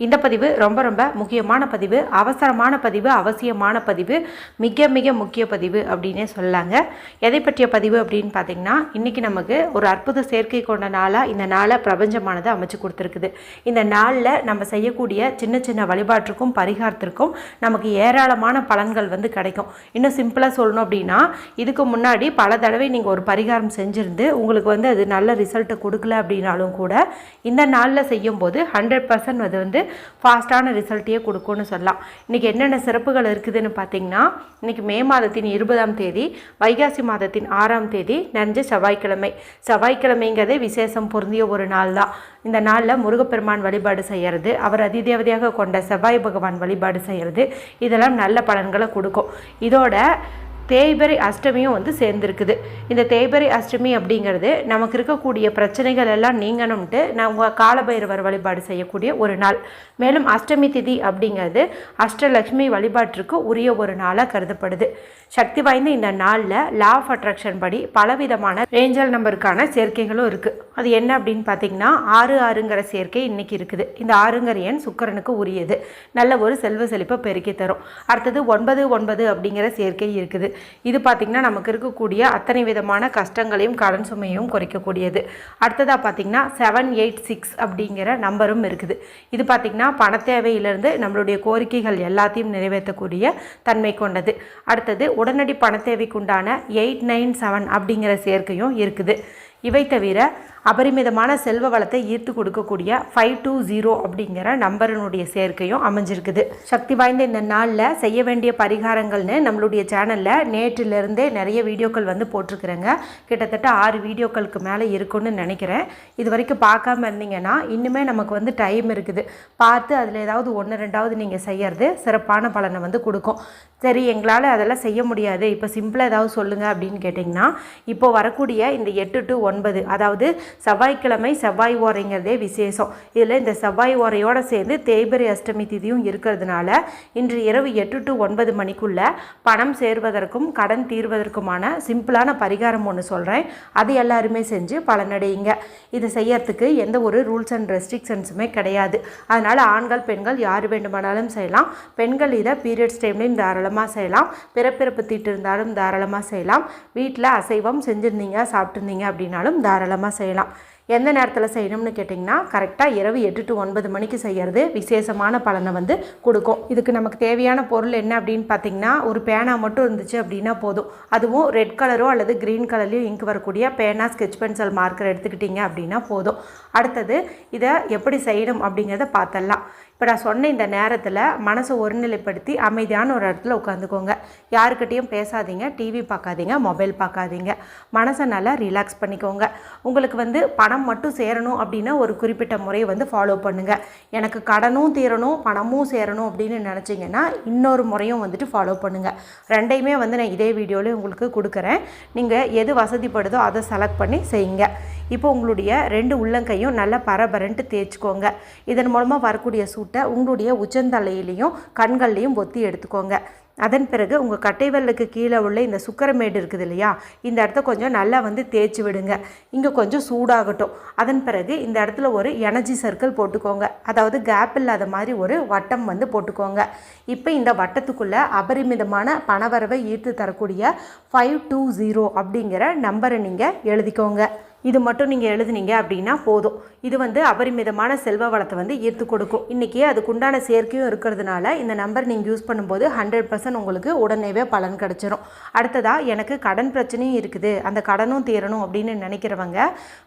இந்த பதிவு ரொம்ப ரொம்ப முக்கியமான பதிவு அவசரமான பதிவு அவசியமான பதிவு மிக மிக முக்கிய பதிவு அப்படின்னே சொல்லாங்க. எதை பற்றிய பதிவு அப்படின்னு பார்த்தீங்கன்னா இன்றைக்கி நமக்கு ஒரு அற்புத சேர்க்கை கொண்ட நாளாக இந்த நாளை பிரபஞ்சமானது அமைச்சு கொடுத்துருக்குது. இந்த நாளில் நம்ம செய்யக்கூடிய சின்ன சின்ன வழிபாட்டிற்கும் பரிகாரத்திற்கும் நமக்கு ஏராளமான பலன்கள் வந்து கிடைக்கும். இன்னும் சிம்பிளாக சொல்லணும் அப்படின்னா இதுக்கு முன்னாடி பல தடவை நீங்கள் ஒரு பரிகாரம் செஞ்சுருந்து உங்களுக்கு வந்து அது நல்ல ரிசல்ட்டை கொடுக்கல அப்படின்னாலும் கூட இந்த நாளில் செய்யும்போது ஹண்ட்ரட் பர்சன்ட் அது வந்து ஃபாஸ்ட்டான ரிசல்ட்டையே கொடுக்கும்னு சொல்லலாம். இன்றைக்கி என்னென்ன சிறப்புகள் இருக்குதுன்னு பார்த்தீங்கன்னா இன்றைக்கி மே மாதத்தின் இருபதாம் தேதி வைகாசி மாதத்தின் ஆறாம் தேதி நஞ்ச செவ்வாய்க்கிழமை. செவ்வாய்க்கிழமைங்கிறதே விசேஷம் பொருந்திய ஒரு நாள் தான். இந்த நாளில் முருகப்பெருமான் வழிபாடு செய்கிறது அவர் அதிதேவதையாக கொண்ட செவ்வாய் பகவான் வழிபாடு செய்கிறது இதெல்லாம் நல்ல பலன்களை கொடுக்கும். இதோட தேய்பரை அஷ்டமியும் வந்து சேர்ந்துருக்குது. இந்த தேய்பிறை அஷ்டமி அப்படிங்கிறது நமக்கு இருக்கக்கூடிய பிரச்சனைகள் எல்லாம் நீங்கணும்ட்டு நம்ம காலபைரவர் வழிபாடு செய்யக்கூடிய ஒரு நாள். மேலும் அஷ்டமி திதி அப்படிங்கிறது அஷ்டலக்ஷ்மி வழிபாட்டிற்கு உரிய ஒரு நாளாக கருதப்படுது. சக்தி வாய்ந்த இந்த நாளில் லா ஆஃப் அட்ராக்ஷன் படி பலவிதமான ரேஞ்சல் நம்பருக்கான சேர்க்கைகளும் இருக்குது அது என்ன அப்படின்னு பார்த்தீங்கன்னா ஆறு ஆறுங்கிற சேர்க்கை இன்னைக்கு இருக்குது. இந்த ஆறுங்கிற எண் சுக்கரனுக்கு உரியது. நல்ல ஒரு செல்வ செழிப்பை பெருக்கி தரும். அடுத்தது ஒன்பது ஒன்பது அப்படிங்கிற சேர்க்கை இருக்குது. இது பார்த்திங்கன்னா நமக்கு இருக்கக்கூடிய அத்தனை விதமான கஷ்டங்களையும் கடன் சுமையும் குறைக்கக்கூடியது. அடுத்ததாக பார்த்திங்கன்னா செவன் எயிட் சிக்ஸ் அப்படிங்கிற நம்பரும் இருக்குது. இது பார்த்திங்கன்னா பண தேவையிலிருந்து நம்மளுடைய கோரிக்கைகள் எல்லாத்தையும் நிறைவேற்றக்கூடிய தன்மை கொண்டது. அடுத்தது உடனடி பண தேவைக்குண்டான எயிட் நைன் செவன் அப்படிங்கிற சேர்க்கையும் இருக்குது. இவை தவிர அபரிமிதமான செல்வ வளத்தை ஈர்த்து கொடுக்கக்கூடிய ஃபைவ் டூ ஜீரோ அப்படிங்கிற நம்பரினுடைய சேர்க்கையும் அமைஞ்சிருக்குது. சக்தி வாய்ந்த இந்த நாளில் செய்ய வேண்டிய பரிகாரங்கள்னு நம்மளுடைய சேனலில் நேற்றிலிருந்தே நிறைய வீடியோக்கள் வந்து போட்டிருக்கிறேங்க. கிட்டத்தட்ட ஆறு வீடியோக்களுக்கு மேலே இருக்குன்னு நினைக்கிறேன். இது வரைக்கும் பார்க்காம இருந்தீங்கன்னா இன்னுமே நமக்கு வந்து டைம் இருக்குது. பார்த்து அதில் ஏதாவது ஒன்று ரெண்டாவது நீங்கள் செய்யறது சிறப்பான பலனை வந்து கொடுக்கும். சரி எங்களால் அதெல்லாம் செய்ய முடியாது. இப்போ சிம்பிளாக ஏதாவது சொல்லுங்கள் அப்படின்னு கேட்டிங்கன்னா இப்போ வரக்கூடிய இந்த எட்டு டு ஒன்பது அதாவது செவ்வாய்க்கிழமை செவ்வாய் ஓரைங்கிறதே விசேஷம். இதில் இந்த செவ்வாய் ஓரையோடு சேர்ந்து தேய்பிரை அஷ்டமி திதியும் இருக்கிறதுனால இன்று இரவு எட்டு டு ஒன்பது மணிக்குள்ளே பணம் சேர்வதற்கும் கடன் தீர்வதற்குமான சிம்பிளான பரிகாரம் ஒன்று சொல்கிறேன் அது எல்லாருமே செஞ்சு பலனடையுங்க. இது செய்யறதுக்கு எந்த ஒரு ரூல்ஸ் அண்ட் ரெஸ்ட்ரிக்ஷன்ஸுமே கிடையாது. அதனால் ஆண்கள் பெண்கள் யார் வேண்டுமானாலும் செய்யலாம். பெண்கள் இதை பீரியட்ஸ் டைம்லேயும் தாராளமாக செய்யலாம். பிறப்பிறப்பு தீட்டு இருந்தாலும் தாராளமாக செய்யலாம். வீட்டில் அசைவம் செஞ்சுருந்தீங்க சாப்பிட்ருந்தீங்க அப்படின்னாலும் தாராளமாக செய்யலாம். பண்ணிக்கலாம் எந்த நேரத்தில் செய்யணும்னு கேட்டிங்கன்னா கரெக்டாக இரவு எட்டு டு ஒன்பது மணிக்கு செய்கிறது விசேஷமான பலனை வந்து கொடுக்கும். இதுக்கு நமக்கு தேவையான பொருள் என்ன அப்படின்னு பார்த்தீங்கன்னா ஒரு பேனா மட்டும் இருந்துச்சு அப்படின்னா போதும். அதுவும் ரெட் கலரோ அல்லது க்ரீன் கலர்லேயும் இங்க் வரக்கூடிய பேனா ஸ்கெச் பென்சில் மார்க்கர் எடுத்துக்கிட்டிங்க அப்படின்னா போதும். அடுத்தது இதை எப்படி செய்யணும் அப்படிங்கிறத பார்த்தலாம் இப்போ நான் சொன்ன இந்த நேரத்தில் மனசை ஒருநிலைப்படுத்தி அமைதியான ஒரு இடத்துல உட்காந்துக்கோங்க. யாருக்கிட்டேயும் பேசாதீங்க டிவி பார்க்காதீங்க மொபைல் பார்க்காதீங்க மனசை நல்லா ரிலாக்ஸ் பண்ணிக்கோங்க. உங்களுக்கு வந்து பணம் மட்டும் சேரணும் அப்படின்னா ஒரு குறிப்பிட்ட முறையை வந்து ஃபாலோ பண்ணுங்கள் எனக்கு கடனும் தீரணும் பணமும் சேரணும் அப்படின்னு நினச்சிங்கன்னா இன்னொரு முறையும் வந்துட்டு ஃபாலோ பண்ணுங்கள் ரெண்டையுமே வந்து நான் இதே வீடியோவில் உங்களுக்கு கொடுக்குறேன். நீங்கள் எது வசதிப்படுதோ அதை செலக்ட் பண்ணி செய்யுங்க. இப்போ உங்களுடைய ரெண்டு உள்ளங்கையும் நல்லா பரபரன்ட்டு தேய்ச்சிக்கோங்க. இதன் மூலமாக வரக்கூடிய சூட்டை உங்களுடைய உச்சந்தலையிலையும் கண்கள்லையும் ஒத்தி எடுத்துக்கோங்க. அதன் பிறகு உங்கள் கட்டைவல்லுக்கு கீழே உள்ள இந்த சுக்கரமேடு இருக்குது இல்லையா இந்த இடத்த கொஞ்சம் நல்லா வந்து தேய்ச்சி விடுங்க. இங்கே கொஞ்சம் சூடாகட்டும். அதன் பிறகு இந்த இடத்துல ஒரு எனர்ஜி சர்க்கிள் போட்டுக்கோங்க. அதாவது கேப் இல்லாத மாதிரி ஒரு வட்டம் வந்து போட்டுக்கோங்க. இப்போ இந்த வட்டத்துக்குள்ளே அபரிமிதமான பணவரவை ஈர்த்து தரக்கூடிய ஃபைவ் டூ ஜீரோ அப்படிங்கிற நம்பரை நீங்கள் எழுதிக்கோங்க. இது மட்டும் நீங்கள் எழுதுனீங்க அப்படின்னா போதும். இது வந்து அபரிமிதமான செல்வ வளத்தை வந்து ஈர்த்து கொடுக்கும். இன்றைக்கி அதுக்குண்டான சேர்க்கையும் இருக்கிறதுனால இந்த நம்பர் நீங்கள் யூஸ் பண்ணும்போது ஹண்ட்ரட் பர்சன்ட் உங்களுக்கு உடனேவே பலன் கிடச்சிரும். அடுத்ததாக எனக்கு கடன் பிரச்சனையும் இருக்குது. அந்த கடனும் தீரணும் அப்படின்னு நினைக்கிறவங்க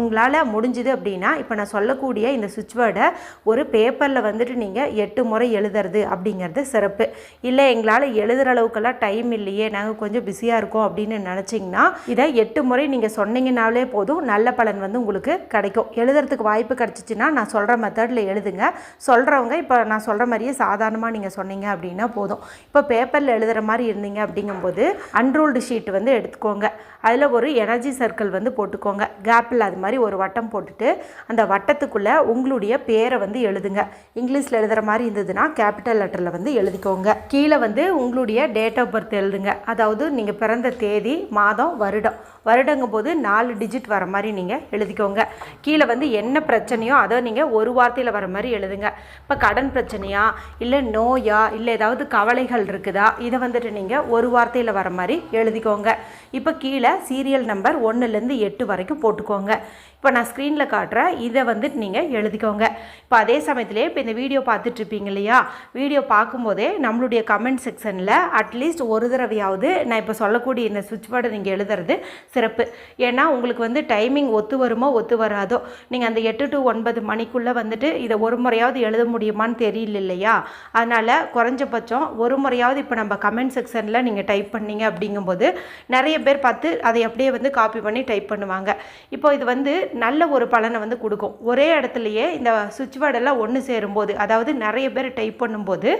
உங்களால் முடிஞ்சுது அப்படின்னா இப்போ நான் சொல்லக்கூடிய இந்த சுவிட்ச் வேர்டை ஒரு பேப்பரில் வந்துட்டு நீங்கள் எட்டு முறை எழுதுறது அப்படிங்கிறது சிறப்பு. இல்லை எங்களால் எழுதுகிற அளவுக்கெல்லாம் டைம் இல்லையே நாங்கள் கொஞ்சம் பிஸியாக இருக்கோம் அப்படின்னு நினச்சிங்கன்னா இதை எட்டு முறை நீங்கள் சொன்னீங்கனாலே போதும். நல்ல பலன் வந்து உங்களுக்கு கிடைக்கும். எழுதுறதுக்கு வாய்ப்பு கிடச்சிச்சின்னா நான் சொல்கிற மெத்தடில் எழுதுங்க. சொல்கிறவங்க இப்போ நான் சொல்கிற மாதிரியே சாதாரணமாக நீங்கள் சொன்னீங்க அப்படின்னா போதும். இப்போ பேப்பரில் எழுதுகிற மாதிரி இருந்தீங்க அப்படிங்கும்போது அன்ரூல்டு ஷீட் வந்து எடுத்துக்கோங்க. அதில் ஒரு எனர்ஜி சர்க்கிள் வந்து போட்டுக்கோங்க. கேப்பில் அது மாதிரி ஒரு வட்டம் போட்டுட்டு அந்த வட்டத்துக்குள்ளே உங்களுடைய பேரை வந்து எழுதுங்க. இங்கிலீஷில் எழுதுகிற மாதிரி இருந்ததுன்னா கேபிட்டல் லெட்டரில் வந்து எழுதிக்கோங்க. கீழே வந்து உங்களுடைய டேட் ஆஃப் பர்த் எழுதுங்க. அதாவது நீங்கள் பிறந்த தேதி மாதம் வருடம். வருடங்கும் போது நாலு டிஜிட் வர மாதிரி நீங்கள் எழுதிக்கோங்க. கீழே வந்து என்ன பிரச்சனையோ அதை நீங்கள் ஒரு வார்த்தையில் வர மாதிரி எழுதுங்க. இப்போ கடன் பிரச்சனையா இல்லை நோயா இல்லை ஏதாவது கவலைகள் இருக்குதா இதை வந்துட்டு நீங்கள் ஒரு வார்த்தையில் வர மாதிரி எழுதிக்கோங்க. இப்போ கீழே சீரியல் நம்பர் ஒன்றுலேருந்து எட்டு வரைக்கும் போட்டுக்கோங்க. இப்போ நான் ஸ்க்ரீனில் காட்டுறேன். இதை வந்துட்டு நீங்கள் எழுதிக்கோங்க. இப்போ அதே சமயத்திலே இப்போ இந்த வீடியோ பார்த்துட்ருப்பீங்க இல்லையா? வீடியோ பார்க்கும்போதே நம்மளுடைய கமெண்ட் செக்ஷனில் அட்லீஸ்ட் ஒரு தடவையாவது நான் இப்போ சொல்லக்கூடிய இந்த சுவிட்ச் போர்டை நீங்கள் எழுதுறது சிறப்பு. ஏன்னா உங்களுக்கு வந்து டைம் டைமிங் ஒத்து வருமோ ஒத்து வராதோ நீங்கள் அந்த எட்டு டு ஒன்பது மணிக்குள்ளே வந்துட்டு இதை ஒரு முறையாவது எழுத முடியுமான்னு தெரியல இல்லையா? அதனால் குறைஞ்சபட்சம் ஒரு முறையாவது இப்போ நம்ம கமெண்ட் செக்ஷனில் நீங்கள் டைப் பண்ணீங்க அப்படிங்கும்போது நிறைய பேர் பார்த்து அதை அப்படியே வந்து காப்பி பண்ணி டைப் பண்ணுவாங்க. இப்போ இது வந்து நல்ல ஒரு பலனை வந்து கொடுக்கும். ஒரே இடத்துலையே இந்த சுவிட்ச் வேர்டெல்லாம் ஒன்று சேரும்போது அதாவது நிறைய பேர் டைப் பண்ணும்போது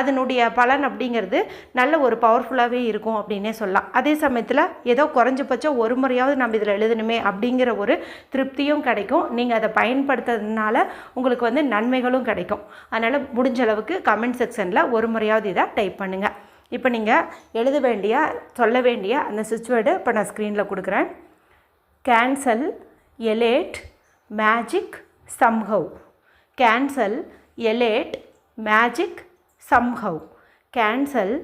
அதனுடைய பலன் அப்படிங்கிறது நல்ல ஒரு பவர்ஃபுல்லாகவே இருக்கும் அப்படின்னே சொல்லலாம். அதே சமயத்தில் ஏதோ குறைஞ்சபட்சம் ஒரு முறையாவது நம்ம இதில் எழுதணுமே அப்படிங்கிற ஒரு திருப்தியும் கிடைக்கும். நீங்கள் அதை பயன்படுத்துறதுனால உங்களுக்கு வந்து நன்மைகளும் கிடைக்கும். அதனால் முடிஞ்ச அளவுக்கு கமெண்ட் செக்ஷனில் ஒரு முறையாவது இதை டைப் பண்ணுங்கள் இப்போ நீங்கள் எழுத வேண்டிய சொல்ல வேண்டிய அந்த சுவிட்ச் வேர்டு இப்போ நான் ஸ்க்ரீனில் கொடுக்குறேன். Cancel elate magic somehow cancel elate magic somehow cancel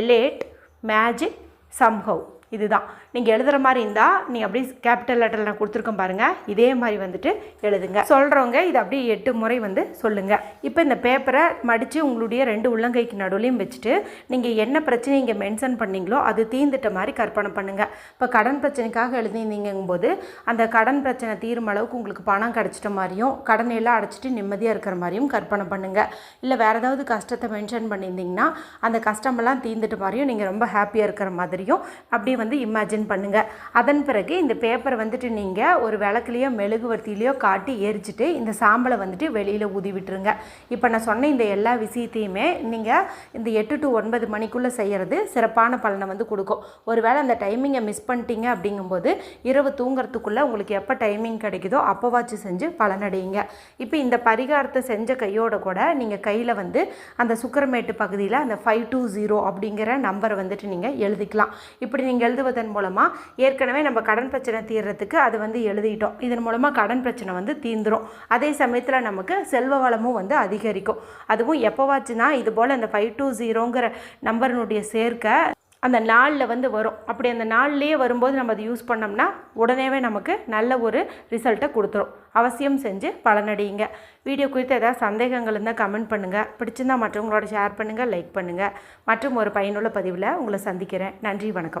elate magic somehow இதுதான். நீங்கள் எழுதுகிற மாதிரி இருந்தால் நீங்கள் அப்படியே கேபிட்டல் லெட்டரில் நான் கொடுத்துருக்கோம் பாருங்கள் இதே மாதிரி வந்துட்டு எழுதுங்க. சொல்கிறவங்க இதை அப்படியே எட்டு முறை வந்து சொல்லுங்கள் இப்போ இந்த பேப்பரை மடித்து உங்களுடைய ரெண்டு உள்ளங்கைக்கு நடுவுலையும் வச்சுட்டு நீங்கள் என்ன பிரச்சனை இங்கே மென்ஷன் பண்ணீங்களோ அது தீர்ந்துட்ட மாதிரி கற்பனை பண்ணுங்கள் இப்போ கடன் பிரச்சனைக்காக எழுதியிருந்தீங்கும்போது அந்த கடன் பிரச்சனை தீரும் அளவுக்கு உங்களுக்கு பணம் கிடச்சிட்ட மாதிரியும் கடனையெல்லாம் எல்லாம் அடைச்சிட்டு நிம்மதியாக இருக்கிற மாதிரியும் கற்பனை பண்ணுங்கள் இல்லை வேறு ஏதாவது கஷ்டத்தை மென்ஷன் பண்ணியிருந்தீங்கன்னா அந்த கஷ்டமெல்லாம் தீர்ந்துட்ட மாதிரியும் நீங்கள் ரொம்ப ஹாப்பியாக இருக்கிற மாதிரியும் அப்படியே வந்து இமேஜின் பண்ணுங்கள் அதன் பிறகு இந்த பேப்பரை வந்துட்டு நீங்கள் ஒரு விளக்குலையோ மெழுகுவர்த்திலையோ காட்டி எரிச்சிட்டு இந்த சாம்பலை வந்துட்டு வெளியில் ஊதி விட்டுருங்க. இப்போ நான் சொன்ன இந்த எல்லா விஷயத்தையுமே நீங்கள் இந்த எட்டு டு ஒன்பது மணிக்குள்ளே செய்கிறது சிறப்பான பலனை வந்து கொடுக்கும். ஒருவேளை அந்த டைமிங்கை மிஸ் பண்ணிட்டீங்க அப்படிங்கும்போது இரவு தூங்குறதுக்குள்ளே உங்களுக்கு எப்போ டைமிங் கிடைக்குதோ அப்போவாச்சும் செஞ்சு பலனடையுங்க. இப்போ இந்த பரிகாரத்தை செஞ்ச கையோட கூட நீங்கள் கையில் வந்து அந்த சுக்கரமேட்டு பகுதியில் அந்த ஃபைவ் டூ ஜீரோ அப்படிங்கிற நம்பரை வந்துட்டு நீங்கள் எழுதிக்கலாம். இப்படி நீங்கள் எழுதுவதன் மூலமாக ஏற்கனவே நம்ம கடன் பிரச்சனை தீர்றதுக்கு அது வந்து எழுதிட்டோம். இதன் மூலமாக கடன் பிரச்சனை வந்து தீர்ந்துரும். அதே சமயத்தில் நமக்கு செல்வ வளமும் வந்து அதிகரிக்கும். அதுவும் எப்போவாச்சுன்னா இது போல் அந்த ஃபைவ் டூ ஜீரோங்கிற நம்பரினுடைய சேர்க்கை அந்த நாளில் வந்து வரும். அப்படி அந்த நாள்லேயே வரும்போது நம்ம அதை யூஸ் பண்ணோம்னா உடனேவே நமக்கு நல்ல ஒரு ரிசல்ட்டை கொடுத்துரும். அவசியம் செஞ்சு பலனடையுங்க. வீடியோ குறித்து ஏதாவது சந்தேகங்கள் இருந்தால் கமெண்ட் பண்ணுங்கள் பிடிச்சிருந்தால் மற்றவங்களோட ஷேர் பண்ணுங்கள் லைக் பண்ணுங்கள் மற்றும் ஒரு பயனுள்ள பதிவில் உங்களை சந்திக்கிறேன். நன்றி வணக்கம்.